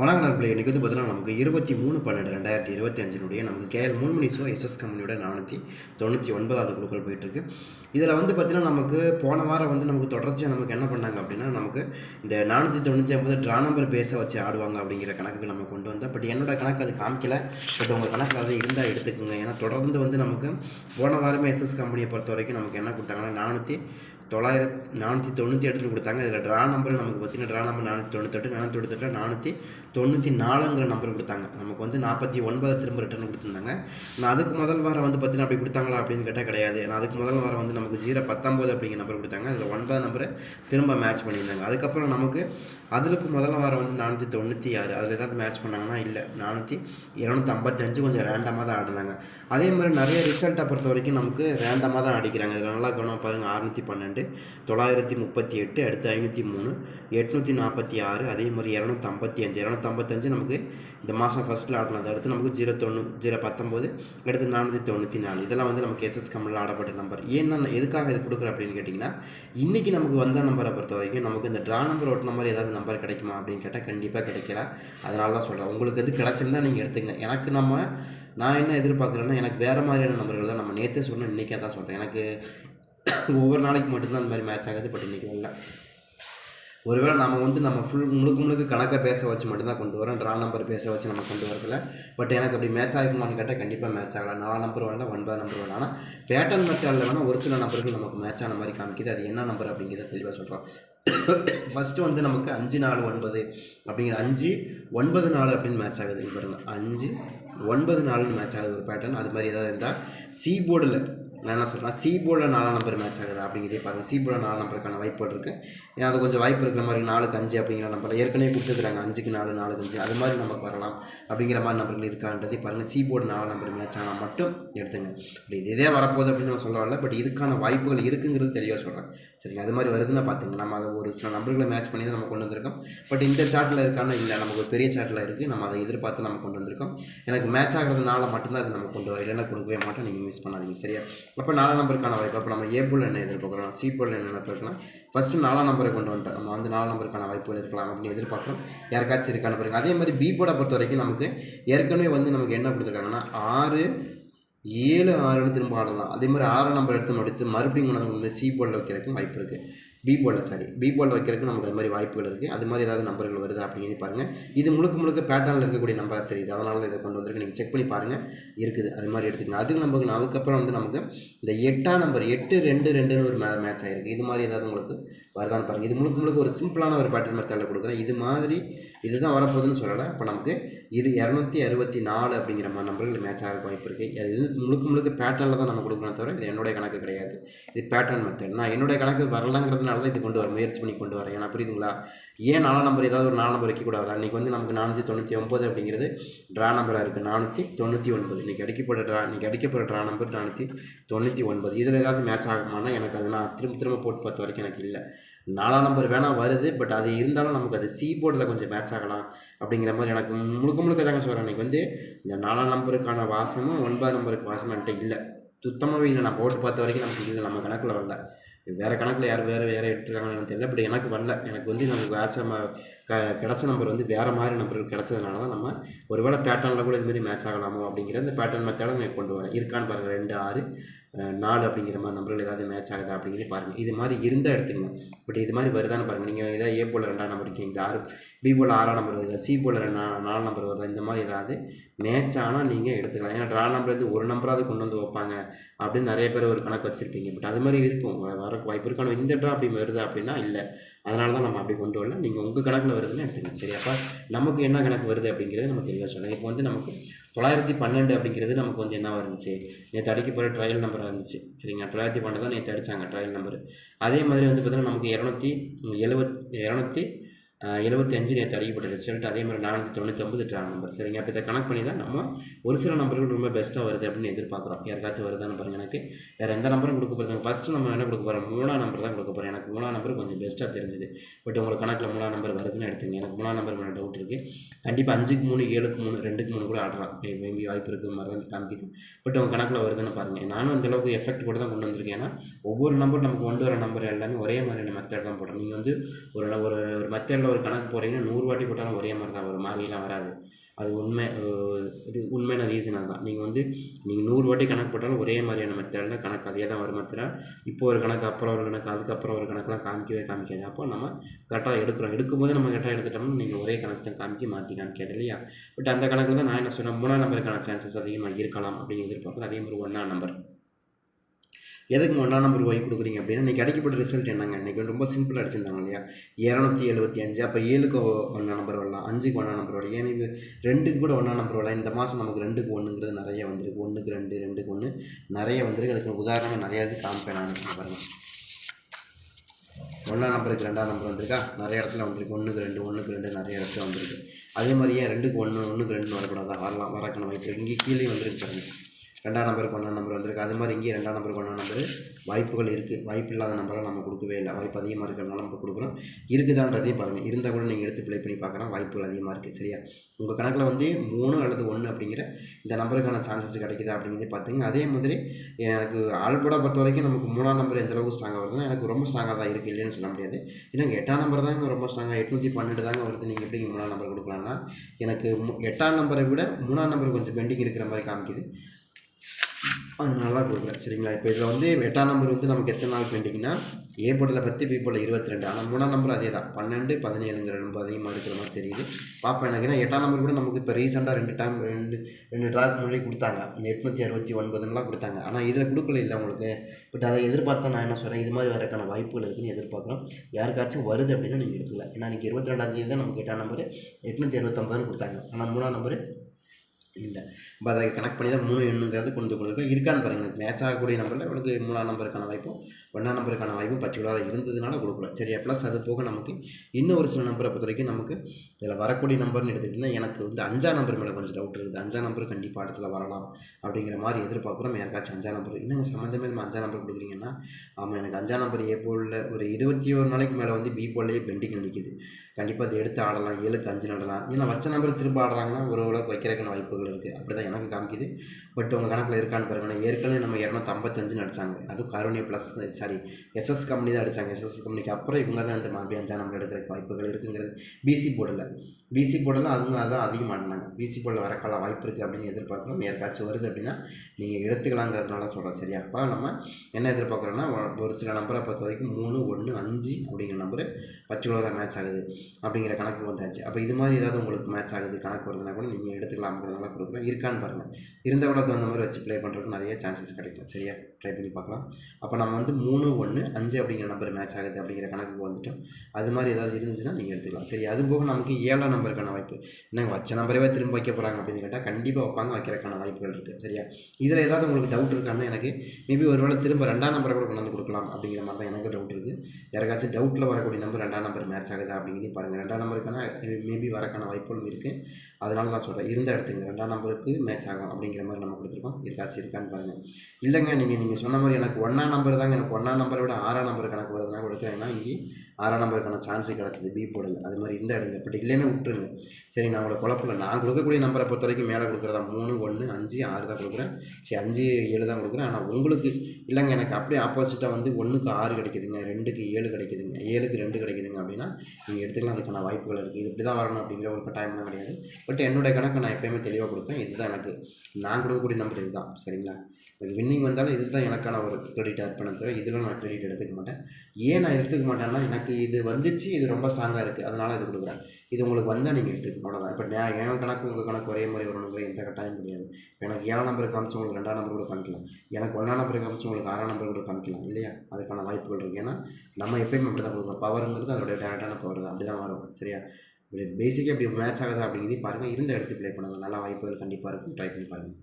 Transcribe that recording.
வணக்கம் நண்பர்களே இன்றைக்கி வந்து பார்த்தீங்கன்னா நமக்கு இருபத்தி மூணு பன்னெண்டு ரெண்டாயிரத்தி இருபத்தி அஞ்சினுடைய நமக்கு கேஎல் மூணு மணி ஷோ எஸ்எஸ் கம்பெனியோட நானூற்றி தொண்ணூற்றி ஒன்பதாவது குழுக்கள் போயிட்டுருக்கு. இதில் வந்து பார்த்திங்கன்னா நமக்கு போன வாரம் வந்து நமக்கு தொடர்ச்சியாக நமக்கு என்ன பண்ணாங்க அப்படின்னா நமக்கு இந்த நானூற்றி தொண்ணூற்றி ஐம்பது ட்ரா நம்பர் பேஸை வச்சு ஆடுவாங்க அப்படிங்கிற கணக்குக்கு நம்ம கொண்டு வந்தோம். பட் என்னோட கணக்கு அது காமிக்கல. பட் உங்கள் கணக்கில் அது இருந்தால் எடுத்துக்கோங்க. ஏன்னா தொடர்ந்து வந்து நமக்கு போன வாரமே எஸ்எஸ் கம்பெனியை பொறுத்த வரைக்கும் நமக்கு என்ன கொடுத்தாங்கன்னா நானூற்றி தொள்ளாயிரத்தி நானூற்றி தொண்ணூற்றி எட்டுன்னு கொடுத்தாங்க. இதில் ட்ரா நம்பர் நமக்கு பார்த்தீங்கன்னா ட்ரா நம்பர் நானூற்றி தொண்ணூத்தெட்டு நானூற்றி தொண்ணூத்தெட்டு நானூற்றி தொண்ணூற்றி நாலுங்கிற நம்பர் கொடுத்தாங்க நமக்கு வந்து நாற்பத்தி ஒன்பது திரும்ப ரிட்டர்ன் கொடுத்துருந்தாங்க. நான் அதுக்கு முதல் வாரம் வந்து பார்த்தீங்கன்னா அப்படி கொடுத்தாங்களா அப்படின்னு கேட்டால் கிடையாது. நான் அதுக்கு முதல் வாரம் வந்து நமக்கு ஜீரோ பத்தொம்போது அப்படிங்கிற நம்பர் கொடுத்தாங்க. அதில் ஒன்பது நம்பரை திரும்ப மேட்ச் பண்ணியிருந்தாங்க. அதுக்கப்புறம் நமக்கு அதுக்கு முதல் வாரம் வந்து நானூற்றி தொண்ணூற்றி ஆறு அதில் ஏதாவது மேட்ச் பண்ணாங்கன்னா இல்லை. நானூற்றி இரநூத்தி ஐம்பத்தஞ்சு கொஞ்சம் ரேண்டமாக தான் ஆடினாங்க. அதே மாதிரி நிறைய ரிசல்ட்டை பொறுத்த வரைக்கும் நமக்கு ரேண்டமாக தான் அடிக்கிறாங்க இதில் நல்லா கவனம் பாருங்கள் அறுநூற்றி பன்னெண்டு தொள்ளாயிரத்தி முப்பத்தி எட்டு அடுத்து ஐநூற்றி மூணு எட்நூற்றி நாற்பத்தி ஆறு அதே மாதிரி இரநூத்தி ஐம்பத்தி அஞ்சு இரநூத்தி ஐம்பத்தஞ்சு நமக்கு இந்த மாதம் ஃபஸ்ட்டில் ஆடினது அடுத்து நமக்கு ஜீரோ தொண்ணூ ஜீரோ பத்தொம்போது அடுத்து நானூற்றி தொண்ணூற்றி நாலு. இதெல்லாம் வந்து நமக்கு எஸ்எஸ் கம்பெனியில் ஆடப்பட்ட நம்பர் ஏன்னா எதுக்காக இது கொடுக்குற அப்படின்னு கேட்டிங்கன்னா இன்றைக்கி நமக்கு வந்த நம்பரை பொறுத்த வரைக்கும் நமக்கு இந்த ட்ரா நம்பர் ஓட்டின மாதிரி ஏதாவது நம்பர் கிடைக்குமா அப்படின்னு கேட்டால் கண்டிப்பாக கிடைக்கல. அதனால தான் சொல்கிறேன் உங்களுக்கு எது கிடச்சிருந்தா நீங்கள் எடுத்துங்க. எனக்கு நம்ம நான் என்ன எதிர்பார்க்குறேன்னா எனக்கு வேறு மாதிரியான நம்பர்கள் தான் நம்ம நேற்றே சொன்னோம் இன்றைக்கே தான் சொல்கிறேன் எனக்கு ஒவ்வொரு நாளைக்கு மட்டும்தான் அந்த மாதிரி மேட்ச் ஆகுது பட் இன்றைக்கி வரல ஒருவேளை நம்ம வந்து நம்ம ஃபுல் முழுக்க முழுக்க கணக்கை பேச வச்சு மட்டும்தான் கொண்டு வரோம் ட்ரா நம்பர் பேச வச்சு நம்ம கொண்டு வரதில்ல பட் எனக்கு அப்படி மேட்ச் ஆகுமான்னு கேட்டால் கண்டிப்பாக மேட்ச் ஆகலாம் நாலு நம்பர் வேணால் ஒன்பது நம்பர் வேணாம் ஆனால் பேட்டர்ன் மெத்தடில் வேணால் ஒரு சில நம்பர்கள் நமக்கு மேட்ச் ஆன மாதிரி காமிக்குது. அது என்ன நம்பர் அப்படிங்கிறத தெளிவாக சொல்கிறோம் ஃபஸ்ட்டு வந்து நமக்கு அஞ்சு நாலு ஒன்பது அப்படிங்கிற அஞ்சு ஒன்பது நாலு அப்படின்னு மேட்ச் ஆகுது. பாருங்கள் அஞ்சு ஒன்பது நாலுன்னு மேட்ச் ஆகுது ஒரு பேட்டர்ன் அது மாதிரி ஏதாவது இருந்தால் சி போர்டில் நான் என்ன சொல்கிறேன் சி போர்டில் நாலாம் நம்பர் மேட்ச் ஆகுது அப்படிங்கிறதே பாருங்கள் சி போர்டில் நாலு நம்பருக்கான வாய்ப்புகள் இருக்குது ஏன்னா அது கொஞ்சம் வாய்ப்பு இருக்கிற மாதிரி நாலுக்கு அஞ்சு அப்படிங்கிற நம்பர் ஏற்கனவே கொடுத்துருக்காங்க அஞ்சுக்கு நாலு நாலுக்கு அஞ்சு. அது மாதிரி நமக்கு வரலாம் அப்படிங்கிற மாதிரி நம்பர்கள் இருக்கான்றதே பாருங்கள் சி போர்டு நாலு நம்பர் மேட்ச் ஆனால் மட்டும் எடுத்துங்க. இப்படி இது இதே வரப்போகுது அப்படின்னு நம்ம சொல்ல வரல. பட் இதுக்கான வாய்ப்புகள் இருக்குங்கிறது தெளிவாக சொல்கிறேன் சரிங்க அது மாதிரி வருதுன்னு பார்த்துங்க நம்ம அதை ஒரு சில நம்பர்களை மேட்ச் பண்ணி தான் நம்ம கொண்டு வந்திருக்கோம். பட் இந்த சார்ட்டில் இருக்கான? இல்லை நமக்கு ஒரு பெரிய சார்ட்டில் இருக்குது நம்ம அதை எதிர்பார்த்து நம்ம கொண்டு வந்திருக்கோம். எனக்கு மேட்ச் ஆகிறதுனால மட்டும்தான் அது நம்ம கொண்டு வர இல்லைன்னா கொடுக்கவே மாட்டோம் நீங்கள் மிஸ் பண்ணாதீங்க. சரியா? அப்போ நாலாம் நம்பருக்கான வாய்ப்பு. அப்போ நம்ம ஏ போல் என்ன எதிர்பார்க்குறோம் சி போல் என்ன எதிர்பார்க்கலாம் ஃபஸ்ட்டு நாலாம் நம்பரை கொண்டு வந்துட்டோம். நம்ம வந்து நாலாம் நம்பருக்கான வாய்ப்புகள் இருக்கலாம் அப்படின்னு எதிர்பார்க்குறோம். யாருக்காச்சும் இருக்கான்னு பாருங்க. அதே மாதிரி பி போட பொறுத்த வரைக்கும் நமக்கு ஏற்கனவே வந்து நமக்கு என்ன கொடுத்துருக்காங்கன்னா ஆறு ஏழு ஆறுன்னு திரும்ப ஆடலாம். அதே மாதிரி ஆறு நம்பர் எடுத்து எடுத்து மறுபடியும் கொண்டு வந்து சி போர்டில் வைக்கிறதுக்கும் வாய்ப்பு இருக்குது பி போர்டில் சாரி பி போர்டில் வைக்கிறதுக்கு நமக்கு அது மாதிரி வாய்ப்புகள் இருக்குது அது மாதிரி ஏதாவது நம்பர்கள் வருது அப்படிங்கிறது பாருங்கள் இது முழுக்க முழுக்க பேட்டர்னில் இருக்கக்கூடிய நம்பராக தெரியுது. அதனால தான் இதை கொண்டு வந்திருக்கு. நீங்கள் செக் பண்ணி பாருங்கள் இருக்குது. அது மாதிரி எடுத்துக்கங்க. அதுக்கு நமக்கு அதுக்கப்புறம் வந்து நமக்கு இந்த எட்டாம் நம்பர் எட்டு ரெண்டு ரெண்டுன்னு ஒரு மே மேட்ச் ஆகிருக்கு இது மாதிரி ஏதாவது உங்களுக்கு வருதான்னு பாருங்கள் இது முழுக்க முழுக்க ஒரு சிம்பிளான ஒரு பேட்டர்ன் மெத்தடில் கொடுக்குறேன். இது மாதிரி இதுதான் வரப்போகுதுன்னு சொல்லலை. இப்போ நமக்கு இரு இரநூத்தி அறுபத்தி நாலு அப்படிங்கிற மாதிரி நம்பர்கள் மேட்ச் ஆக வாய்ப்பு இருக்குது அது வந்து முழுக்க முழுக்க பேட்டர்னில் தான் நம்ம கொடுக்கணும் தவிர இது என்னுடைய கணக்கு கிடையாது. இது பேட்டர்ன் மெத்தட் நான் என்னுடைய கணக்கு வரலங்கிறதுனால தான் இது கொண்டு வர முயற்சி பண்ணி கொண்டு வரேன். ஏன்னா புரியுதுங்களா? ஏன் நாலாம் நம்பர் ஏதாவது ஒரு நாலு நம்பர் வைக்கக்கூடாது? அன்றைக்கி வந்து நமக்கு நானூற்றி தொண்ணூற்றி ஒம்பது அப்படிங்கிறது ட்ரா நம்பராக இருக்குது நானூற்றி தொண்ணூற்றி ஒன்பது. இன்றைக்கி அடிக்கப்பட்ட ட்ரா இன்றைக்கி அடிக்கப்பட்ட ட்ரா நம்பர் நானூற்றி தொண்ணூற்றி ஒன்பது. இதில் ஏதாவது மேட்ச் ஆகுமானா எனக்கு அது நான் திரும்ப திரும்ப போட்டு பார்த்த வரைக்கும் எனக்கு இல்லை. நாலாம் நம்பர் வேணால் வருது பட் அது இருந்தாலும் நமக்கு அது சி போர்டில் கொஞ்சம் மேட்ச் ஆகலாம் அப்படிங்கிற மாதிரி எனக்கு முழுக்க முழுக்க தாங்க சொல்கிறேன் அன்றைக்கி வந்து இந்த நாலாம் நம்பருக்கான வாசமும் ஒன்பது நம்பருக்கு வாசமும் என்கிட்ட இல்லை. சுத்தமாகவே இல்லை. நான் போட்டு பார்த்த வரைக்கும் நமக்கு இல்லை. நம்ம கணக்கில் வரல. வேறு கணக்கில் யார் வேறு வேறு எடுத்துருக்காங்கன்னு எனக்கு தெரியல. பட் எனக்கு வரல. எனக்கு வந்து நமக்கு ஆச்ச க கிடச்ச நம்பர் வந்து வேறு மாதிரி நம்பர்கள் கிடச்சதுனால தான் நம்ம ஒருவேளை பேட்டர்னில் கூட இதுமாரி மேட்ச் ஆகலாமோ அப்படிங்கிற இந்த பேட்டர்ன் மெத்தடை நான் கொண்டு வரேன். இருக்கான்னு பாருங்கள் ரெண்டு ஆறு. நாலு அப்படிங்கிற மாதிரி நம்பர்கள் ஏதாவது மேட்ச் ஆகுதா அப்படிங்கிறது பாருங்கள் இது மாதிரி இருந்தால் எடுத்துங்க பட் இது மாதிரி வருதான்னு பாருங்கள் நீங்கள் ஏதாவது ஏ போல் ரெண்டாம் நம்பர் இருக்கீங்க. ஆறு பி போல் ஆறாம் நம்பர் வருதா? சி போல் ரெண்டு நாலு நம்பர் வருதா? இந்த மாதிரி ஏதாவது மேட்ச் ஆனால் நீங்கள் எடுத்துக்கலாம். ஏன்னா ட்ரா நம்பர் வந்து ஒரு நம்பராவது கொண்டு வந்து வைப்பாங்க அப்படின்னு நிறைய பேர் ஒரு கணக்கு வச்சுருப்பீங்க. பட் அது மாதிரி இருக்கும். வர வாய்ப்பு இருக்கும் இந்த ட்ரா அப்படி வருது அப்படின்னா இல்லை. அதனால தான் நம்ம அப்படி கொண்டு வரல. நீங்கள் உங்கள் கணக்கில் வருதுன்னு எடுத்துக்கங்க. சரி அப்போ நமக்கு என்ன கணக்கு வருது அப்படிங்கிறது நம்ம தெளிவாக சொல்லலாம் இப்போ வந்து நமக்கு தொள்ளாயிரத்தி பன்னெண்டு அப்படிங்கிறது நமக்கு வந்து என்ன இருந்துச்சு நேற்று அடிக்க போகிற ட்ரையல் நம்பராக இருந்துச்சு. சரிங்க தொள்ளாயிரத்தி பன்னெண்டு தான் நேற்று அடித்தாங்க ட்ரையல் நம்பர் அதே மாதிரி வந்து பார்த்திங்கன்னா நமக்கு இரநூத்தி எழுபத் இரநூத்தி எழுபத்தி அஞ்சு நேற்று அடிக்கப்பட்ட ரிசல்ட் அதே மாதிரி நானூற்றி தொண்ணூற்றி ட்ரா நம்பர் சரிங்க அப்போ இதை கணக்கு பண்ணி தான் நம்ம ஒரு சில நம்பர்கள் ரொம்ப பெஸ்ட்டாக வருது அப்படின்னு எதிர்பார்க்குறோம். யாருக்காச்சும் வருதான்னு பாருங்கள் எனக்கு. வேறு எந்த நம்பரும் கொடுக்க போகிறது ஃபஸ்ட்டு நம்ம என்ன கொடுக்க போகிறோம் மூணாம் நம்பர் தான் கொடுக்க போகிறோம் எனக்கு மூணாம் நம்பர் கொஞ்சம் பெஸ்ட்டாக தெரிஞ்சுது. பட் உங்களுக்கு கணக்கில் மூணாம் நம்பர் வருதுன்னு எடுத்துங்க. எனக்கு மூணாம் நம்பர் மேலே டவுட் இருக்குது கண்டிப்பாக அஞ்சுக்கு மூணு ஏழுக்கு மூணு ரெண்டுக்கு மூணு கூட ஆடலாம். மேபி வாய்ப்பு இருக்குது மறந்து காமிக்குது. பட் உங்கள் கணக்கில் வருதுன்னு பாருங்கள் நானும் அந்தளவுக்கு எஃபெக்ட் கூட தான் கொண்டு வந்திருக்கேன். ஏன்னா ஒவ்வொரு நம்பர் நமக்கு கொண்டு வர நம்பர் எல்லாமே ஒரே மாதிரியான மெத்தட் தான் போடுறோம். நீங்கள் வந்து ஒரு ஒரு ஒரு மெத்தடில் ஒரு கணக்கு போகிறீங்கன்னா நூறு வாட்டி போட்டாலும் ஒரே மாதிரி தான் வரும். மாறியெல்லாம் வராது. அது உண்மை இது உண்மையான ரீசன் அதுதான். நீங்கள் வந்து நீங்கள் நூறு வாட்டி கணக்கு போட்டாலும் ஒரே மாதிரியான மெத்தடில் கணக்கு அதே தான் வரும். தவிர இப்போ ஒரு கணக்கு அப்புறம் ஒரு கணக்கு அதுக்கப்புறம் ஒரு கணக்கெலாம் காமிக்கவே காமிக்காது. அப்போ நம்ம கரெக்டாக எடுக்கிறோம். எடுக்கும்போது நம்ம கரெக்டாக எடுத்துட்டோம்னா நீங்கள் ஒரே கணக்கு தான் காமிக்க மாற்றி காமிக்காது இல்லையா? பட் அந்த கணக்கில் தான் நான் என்ன சொன்னேன் மூணாம் நம்பருக்கான சான்சஸ் அதிகமாக இருக்கலாம் அப்படின்னு எதிர்பார்க்குறேன் அதே மாதிரி ஒன்றாம் நம்பர் எதுக்கு ஒன்றாம் நம்பர் ஒய் கொடுக்குறீங்க அப்படின்னா இன்றைக்கி அடிக்கப்பட்ட ரிசல்ட் என்னங்க? இன்றைக்கி ரொம்ப சிம்பிளாக அடிச்சிருந்தாங்க இல்லையா? இரநூத்தி எழுபத்தி அஞ்சு அப்போ ஏழுக்கு ஒன்றாம் நம்பர் வரலாம். அஞ்சுக்கு ஒன்றாம் நம்பர் வரலாம். ஏன் இது ரெண்டுக்கு கூட ஒன்றாம் நம்பர் வரலாம்? இந்த மாதம் நமக்கு ரெண்டுக்கு ஒன்றுங்கிறது நிறைய வந்திருக்கு. ஒன்றுக்கு ரெண்டு ரெண்டுக்கு ஒன்று நிறைய வந்திருக்கு. அதுக்கு உதாரணம் நிறையா இது காமிப்பேன் நான் பாருங்கள் ஒன்றாம் நம்பருக்கு ரெண்டாம் நம்பர் வந்திருக்கா? நிறைய இடத்துல வந்திருக்கு. ஒன்றுக்கு ரெண்டு ஒன்றுக்கு ரெண்டு நிறைய இடத்துல வந்திருக்கு. அதே மாதிரி ஏன் ரெண்டுக்கு ஒன்று ஒன்றுக்கு ரெண்டு வரக்கூடாதா? வரலாம். வரக்கணும் வாய்ப்பு இங்கே கீழே வந்துருக்கு பாருங்கள் ரெண்டாம் நம்பருக்கு ஒன்றாம் நம்பர் வந்திருக்கு. அது மாதிரி இங்கேயும் ரெண்டாம் நம்பருக்கு ஒன்றாம் நம்பர் வாய்ப்புகள் இருக்குது வாய்ப்பு இல்லாத நம்பரை நம்ம கொடுக்கவே இல்லை. வாய்ப்பு அதிகமாக இருக்கிறனால நம்ம கொடுக்குறோம். இருக்குதான்றதையும் பாருங்கள் இருந்தால் கூட நீங்கள் எடுத்து ப்ளே பண்ணி பார்க்குறோம் வாய்ப்புகள் அதிகமாக இருக்குது சரியா? உங்கள் கணக்கில் வந்து மூணு அல்லது ஒன்று அப்படிங்கிற இந்த நம்பருக்கான சான்சஸ் கிடைக்குதா அப்படிங்கிறத பார்த்துங்க. அதே மாதிரி எனக்கு ஆல்போட பொறுத்த வரைக்கும் நமக்கு மூணாம் நம்பர் எந்த அளவுக்கு ஸ்ட்ராங்காக வருதுன்னா எனக்கு ரொம்ப ஸ்ட்ராங்காக தான் இருக்குது இல்லைன்னு சொல்ல முடியாது. ஏன்னா எட்டாம் நம்பர் தாங்க ரொம்ப ஸ்ட்ராங்காக எட்நூற்றி பன்னெண்டு தாங்க வருது. நீங்கள் எப்படி மூணாம் நம்பர் கொடுக்கலாம்னா எனக்கு மு- எட்டாம் நம்பரை விட மூணாம் நம்பர் கொஞ்சம் பெண்டிங் இருக்கிற மாதிரி காமிக்குது. அதனால தான் கொடுக்குறேன் சரிங்களா? இப்போ இதில் வந்து எட்டாம் நம்பர் வந்து நமக்கு எத்தனை நாள் பெண்டிங்னா ஏ போர்டில் பத்து பி போட்டில் இருபத்தி ரெண்டு ஆனால் மூணாம் நம்பர் அதே தான். பன்னெண்டு பதினேழுங்கிற நம்பர் அதிகமாக இருக்கிற மாதிரி தெரியுது. பார்ப்பேன் எனக்கு ஏன்னா எட்டாம் நம்பர் கூட நமக்கு இப்போ ரீசெண்டாக ரெண்டு டைம் ரெண்டு ரெண்டு ட்ராக் முன்னாடி கொடுத்தாங்க. எட்நூற்றி அறுபத்தி ஒன்பதுலாம் கொடுத்தாங்க. ஆனால் இதில் கொடுக்கல இல்லை உங்களுக்கு. பட் அதை எதிர்பார்த்தா நான் என்ன சொல்கிறேன் இது மாதிரி வரக்கான வாய்ப்புகள் இருக்குன்னு எதிர்பார்க்குறோம். யாருக்காச்சும் வருது அப்படின்னா நீங்கள் எடுக்கல ஏன்னா இன்றைக்கி இருபத்தி ரெண்டாம் தேதி தான் நமக்கு எட்டாம் நம்பர் எட்நூற்றி அறுபத்தொம்பதுன்னு கொடுத்தாங்க. ஆனால் மூணாம் நம்பர் இல்லை. இப்போ அதை கனெக்ட் பண்ணி தான் மூணு எண்ணுங்கிறது கொண்டு கொடுக்கும் இருக்கான்னு பாருங்கள் மேட்ச் ஆகக்கூடிய நம்பரில் இவளுக்கு மூணாம் நம்பருக்கான வாய்ப்பும் ஒன்றாம் நம்பருக்கான வாய்ப்பும் பர்டிகுலராக இருந்ததுனால கொடுக்கல. சரியா ப்ளஸ் அது போக நமக்கு இன்னும் ஒரு சில நம்பரை பொறுத்த வரைக்கும் நமக்கு இதில் வரக்கூடிய நம்பர்னு எடுத்துக்கிட்டிங்கன்னா எனக்கு வந்து அஞ்சாம் நம்பர் மேலே கொஞ்சம் டவுட் இருக்குது. அஞ்சாம் நம்பர் கண்டிப்பாக இடத்துல வரலாம் அப்படிங்கிற மாதிரி எதிர்பார்க்குறோம். யாருக்காச்சும் அஞ்சாம் நம்பர் இன்னும் சம்மந்தமே நம்ம அஞ்சாம் நம்பர் கொடுக்குறீங்கன்னா ஆமாம் எனக்கு அஞ்சாம் நம்பர் ஏ போலில் ஒரு இருபத்தி ஒரு நாளைக்கு மேலே வந்து பி போல்லையே பெண்டிங் நிற்கிது கண்டிப்பாக அதை எடுத்து ஆடலாம். ஏழுக்கு அஞ்சு நடலாம். இல்லை வச்ச நம்பர் திரும்ப ஆடுறாங்கன்னா ஒரு ஓரளவுக்கு வைக்கிறதுக்கான வாய்ப்புகள் இருக்குது அப்படி தான் எனக்கு காமிக்குது. பட் உங்கள் கணக்கில் இருக்கான்னு பாருங்க ஏற்கனவே நம்ம இரநூத்தம்பத்தஞ்சுன்னு அடிச்சாங்க அதுவும் கருணிய ப்ளஸ் சாரி எஸ்எஸ் கம்பெனி தான் அடித்தாங்க எஸ்எஸ் கம்பெனிக்கு அப்புறம் இவங்க தான் இந்த மாதிரி அஞ்சாம் நம்பர் எடுக்கிறதுக்கு வாய்ப்புகள் இருக்குங்கிறது. பிசி போர்டில் பிசி போர்டில் அவங்க அதான் அதிகமாக ஆடினாங்க. பிசி போர்டில் வரக்கால வாய்ப்பு இருக்குது அப்படின்னு எதிர்பார்க்குறோம். ஏற்காச்சும் வருது அப்படின்னா நீங்கள் எடுத்துக்கலாங்கிறதுனால சொல்கிறேன் சரியா? அப்போ நம்ம என்ன எதிர்பார்க்குறோன்னா ஒரு சில நம்பரை பொறுத்த வரைக்கும் மூணு ஒன்று அஞ்சு அப்படிங்கிற நம்பரு பர்டிகுலராக மேட்ச் ஆகுது. அப்படிங்கிற கணக்கு வந்தாச்சு. அப்போ இது மாதிரி ஏதாவது உங்களுக்கு மேட்ச் ஆகுது கணக்கு வருதுன்னா கூட நீங்கள் எடுத்துக்கலாம்ங்கிறதுனால கொடுக்குறேன். இருக்கான்னு பாருங்கள் இருந்த கூட தகுந்த மாதிரி வச்சு ப்ளே பண்ணுறதுக்கு நிறைய சான்சஸ் கிடைக்கும். சரியா? ட்ரை பண்ணி பார்க்கலாம். அப்போ நம்ம வந்து மூணு ஒன்று அஞ்சு அப்படிங்கிற நம்பர் மேட்ச் ஆகுது அப்படிங்கிற கணக்குக்கு வந்துட்டோம். அது மாதிரி ஏதாவது இருந்துச்சுன்னா நீங்கள் எடுத்துக்கலாம். சரி அது போக நமக்கு ஏழாம் நம்பருக்கான வாய்ப்பு. என்னங்க வச்ச நம்பரவே திரும்ப வைக்க போகிறாங்க அப்படின்னு கேட்டால் கண்டிப்பாக வைப்பாங்க வைக்கிறதுக்கான வாய்ப்புகள் இருக்குது சரியா? இதில் ஏதாவது உங்களுக்கு டவுட் இருக்கான்னு எனக்கு மேபி ஒரு வேளை திரும்ப ரெண்டாம் நம்பரை கூட கொண்டு வந்து கொடுக்கலாம் அப்படிங்கிற மாதிரி தான் எனக்கு டவுட் இருக்குது யாருக்காச்சும் டவுட்டில் வரக்கூடிய நம்பர் ரெண்டாம் நம்பர் மேட்ச் ஆகுதா அப்படிங்கிறது பாருங்கள் ரெண்டாம் நம்பருக்கான மேபி வரக்கான வாய்ப்புகளும் இருக்குது அதனால தான் சொல்கிறேன் இருந்த இடத்துங்க ரெண்டாம் நம்பருக்கு மேட்ச் ஆகும் அப்படிங்கிற மாதிரி நம்ம கொடுத்துருக்கோம். இருக்காச்சு இருக்கான்னு பாருங்கள் இல்லைங்க நீங்கள் நீங்கள் சொன்ன மாதிரி எனக்கு ஒன்றாம் நம்பர் தாங்க. எனக்கு ஒன்றாம் நம்பரை விட ஆறாம் நம்பர் கணக்கு வருதுன்னா கொடுத்துருங்கன்னா இங்கே ஆறாம் நம்பருக்கான சான்ஸு கிடச்சிது பி போடல. அது மாதிரி இந்த இடங்க பட் இல்லைன்னு விட்டுருங்க. சரி நான் உங்களை குழப்பில்ல நான் கொடுக்கக்கூடிய நம்பரை பொறுத்த வரைக்கும் மேலே கொடுக்குறதா? மூணு ஒன்று அஞ்சு ஆறு தான் கொடுக்குறேன். சரி அஞ்சு ஏழு தான் கொடுக்குறேன். ஆனால் உங்களுக்கு இல்லைங்க எனக்கு அப்படியே ஆப்போசிட்டாக வந்து ஒன்றுக்கு ஆறு கிடைக்குதுங்க ரெண்டுக்கு ஏழு கிடைக்குதுங்க ஏழுக்கு ரெண்டு கிடைக்குதுங்க அப்படின்னா நீங்கள் எடுத்துக்கலாம். அதுக்கான வாய்ப்புகள் இருக்குது இது இப்படி தான் வரணும் அப்படிங்கிற ஒரு கட்டாயம்லாம் கிடையாது. பட் என்னுடைய கணக்கு நான் எப்பயுமே தெளிவாக கொடுப்பேன். இதுதான் எனக்கு. நான் கொடுக்கக்கூடிய நம்பர் இதுதான். சரிங்களா? எனக்கு வின்னிங் வந்தாலும் இதுதான் எனக்கான ஒரு கிரெடிட் அர்ப்பணம் தவிர இதில் நான் கிரெடிட் எடுத்துக்க மாட்டேன். ஏன் நான் எடுத்துக்க மாட்டேன்னா எனக்கு இது வந்துச்சு இது ரொம்ப ஸ்ட்ராங்காக இருக்குது அதனால் இது கொடுக்குறேன். இது உங்களுக்கு வந்தால் நீங்கள் எடுத்துக்கணும் அவ்வளோதான் இப்போ நான் என் கணக்கு உங்கள் கணக்கு ஒரே மாதிரி வரணுங்கிற எந்த கட்டாயம் கிடையாது. எனக்கு ஏழாம் நம்பர் காமிச்சு உங்களுக்கு ரெண்டாம் நம்பர் கூட காமிக்கலாம். எனக்கு ஒன்றாம் நம்பர் காமிச்சு உங்களுக்கு ஆறாம் நம்பர் கூட காமிக்கலாம் இல்லையா? அதுக்கான வாய்ப்புகள் இருக்குது ஏன்னா நம்ம எப்பயுமே அப்படி தான் கொடுக்குறோம் பவருங்கிறது அதோடய டேரக்டான பவர் தான். அப்படி தான் வரும். சரியா? இப்படி பேசிக்காக இப்படி மேட்ச் ஆகுதா அப்படிங்கிறது பாருங்கள் இருந்த இடத்து ப்ளே பண்ணுங்கள் நல்ல வாய்ப்புகள் கண்டிப்பாக இருக்கும். ட்ரை பண்ணி பாருங்கள்